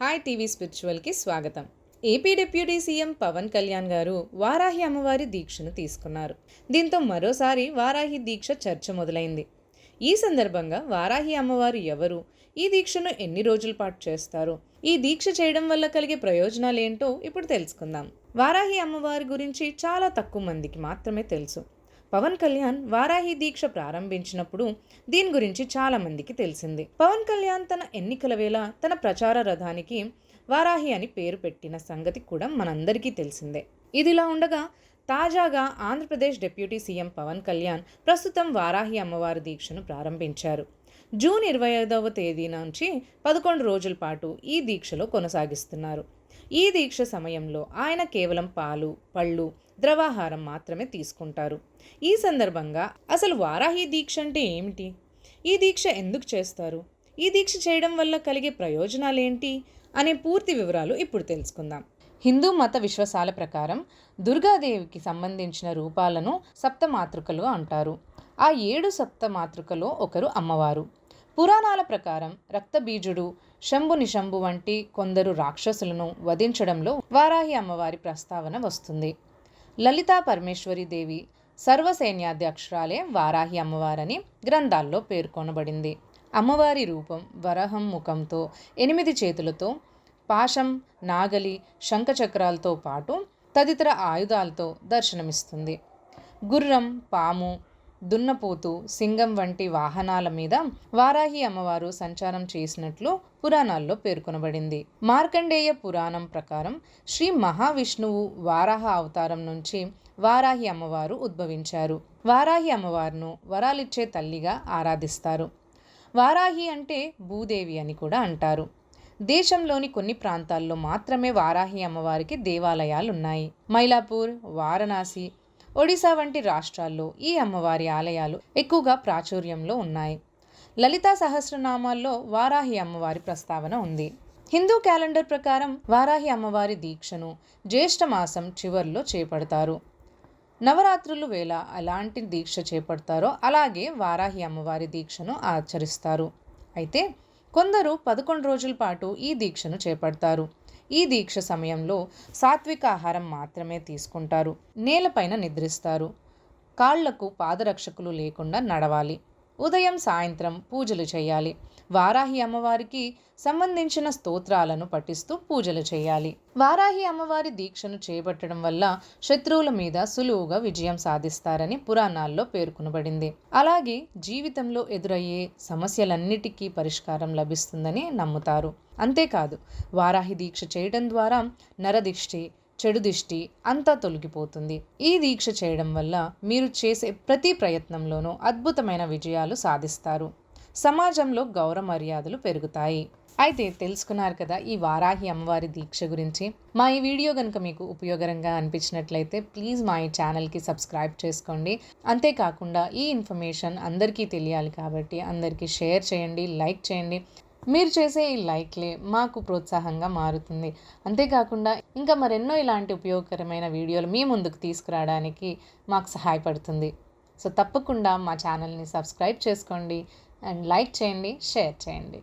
Hi TV స్పిరిచువల్కి స్వాగతం. AP deputy CM Pawan Kalyan గారు వారాహి అమ్మవారి దీక్షను తీసుకున్నారు. దీంతో మరోసారి వారాహి దీక్ష చర్చ మొదలైంది. ఈ సందర్భంగా వారాహి అమ్మవారు ఎవరు ఈ దీక్షను ఎన్ని రోజుల పాటు చేస్తారు ఈ దీక్ష చేయడం వల్ల కలిగే ప్రయోజనాలు ఏంటో ఇప్పుడు తెలుసుకుందాం. వారాహి అమ్మవారి గురించి చాలా తక్కువ మందికి మాత్రమే తెలుసు. పవన్ కళ్యాణ్ వారాహి దీక్ష ప్రారంభించినప్పుడు దీని గురించి చాలామందికి తెలిసింది. పవన్ కళ్యాణ్ తన ఎన్నికల వేళ తన ప్రచార రథానికి వారాహి అని పేరు పెట్టిన సంగతి కూడా మనందరికీ తెలిసిందే. ఇదిలా ఉండగా తాజాగా ఆంధ్రప్రదేశ్ డిప్యూటీ సీఎం పవన్ కళ్యాణ్ ప్రస్తుతం వారాహి అమ్మవారి దీక్షను ప్రారంభించారు. జూన్ ఇరవై ఐదవ తేదీ నుంచి పదకొండు రోజుల పాటు ఈ దీక్షలో కొనసాగిస్తున్నారు. ఈ దీక్ష సమయంలో ఆయన కేవలం పాలు పళ్ళు ద్రవాహారం మాత్రమే తీసుకుంటారు. ఈ సందర్భంగా అసలు వారాహి దీక్ష అంటే ఏమిటి? ఈ దీక్ష ఎందుకు చేస్తారు? ఈ దీక్ష చేయడం వల్ల కలిగే ప్రయోజనాలు ఏంటి అనే పూర్తి వివరాలు ఇప్పుడు తెలుసుకుందాం. హిందూ మత విశ్వాసాల ప్రకారం దుర్గాదేవికి సంబంధించిన రూపాలను సప్తమాతృకలు అంటారు. ఆ ఏడు సప్తమాతృకలో ఒకరు అమ్మవారు. పురాణాల ప్రకారం రక్తబీజుడు శంభు నిశంభు వంటి కొందరు రాక్షసులను వధించడంలో వారాహి అమ్మవారి ప్రస్తావన వస్తుంది. లలితా పరమేశ్వరి దేవి సర్వసైన్యాధ్యక్షురాలే వారాహి అమ్మవారని గ్రంథాల్లో పేర్కొనబడింది. అమ్మవారి రూపం వరహం ముఖంతో ఎనిమిది చేతులతో పాశం నాగలి శంఖచక్రాలతో పాటు తదితర ఆయుధాలతో దర్శనమిస్తుంది. గుర్రం పాము దున్నపోతు సింగం వంటి వాహనాల మీద వారాహి అమ్మవారు సంచారం చేసినట్లు పురాణాల్లో పేర్కొనబడింది. మార్కండేయ పురాణం ప్రకారం శ్రీ మహావిష్ణువు వారాహ అవతారం నుంచి వారాహి అమ్మవారు ఉద్భవించారు. వారాహి అమ్మవారును వరాలిచ్చే తల్లిగా ఆరాధిస్తారు. వారాహి అంటే భూదేవి అని కూడా అంటారు. దేశంలోని కొన్ని ప్రాంతాల్లో మాత్రమే వారాహి అమ్మవారికి దేవాలయాలు ఉన్నాయి మైలాపూర్ వారణాసి ఒడిశా వంటి రాష్ట్రాల్లో ఈ అమ్మవారి ఆలయాలు ఎక్కువగా ప్రాచుర్యంలో ఉన్నాయి. లలితా సహస్రనామాల్లో వారాహి అమ్మవారి ప్రస్తావన ఉంది. హిందూ క్యాలెండర్ ప్రకారం వారాహి అమ్మవారి దీక్షను జ్యేష్ఠ మాసం చివర్లో చేపడతారు. నవరాత్రులు వేళ ఎలాంటి దీక్ష చేపడతారో అలాగే వారాహి అమ్మవారి దీక్షను ఆచరిస్తారు. అయితే కొందరు పదకొండు రోజుల పాటు ఈ దీక్షను చేపడతారు. ఈ దీక్ష సమయంలో సాత్విక ఆహారం మాత్రమే తీసుకుంటారు. నేలపైన నిద్రిస్తారు. కాళ్ళకు పాదరక్షకులు లేకుండా నడవాలి. ఉదయం సాయంత్రం పూజలు చేయాలి. వారాహి అమ్మవారికి సంబంధించిన స్తోత్రాలను పఠిస్తూ పూజలు చేయాలి. వారాహి అమ్మవారి దీక్షను చేపట్టడం వల్ల శత్రువుల మీద సులువుగా విజయం సాధిస్తారని పురాణాల్లో పేర్కొనబడింది. అలాగే జీవితంలో ఎదురయ్యే సమస్యలన్నిటికీ పరిష్కారం లభిస్తుందని నమ్ముతారు. అంతేకాదు వారాహి దీక్ష చేయడం ద్వారా నరదిష్టి చెడు దిష్టి అంతా తొలగిపోతుంది. ఈ దీక్ష చేయడం వల్ల మీరు చేసే ప్రతి ప్రయత్నంలోనూ అద్భుతమైన విజయాలు సాధిస్తారు. సమాజంలో గౌరవ మర్యాదలు పెరుగుతాయి. అయితే తెలుసుకున్నారు కదా ఈ వారాహి అమ్మవారి దీక్ష గురించి. మా ఈ వీడియో కనుక మీకు ఉపయోగకరంగా అనిపించినట్లయితే ప్లీజ్ మా ఈ ఛానల్కి సబ్స్క్రైబ్ చేసుకోండి. అంతేకాకుండా ఈ ఇన్ఫర్మేషన్ అందరికీ తెలియాలి కాబట్టి అందరికీ షేర్ చేయండి లైక్ చేయండి. మీరు చేసే ఈ లైక్లే మాకు ప్రోత్సాహంగా మారుతుంది. అంతేకాకుండా ఇంకా మరెన్నో ఇలాంటి ఉపయోగకరమైన వీడియోలు మీ ముందుకు తీసుకురావడానికి మాకు సహాయపడుతుంది. సో తప్పకుండా మా ఛానల్ని సబ్స్క్రైబ్ చేసుకోండి. అండ్ లైక్ చేయండి షేర్ చేయండి.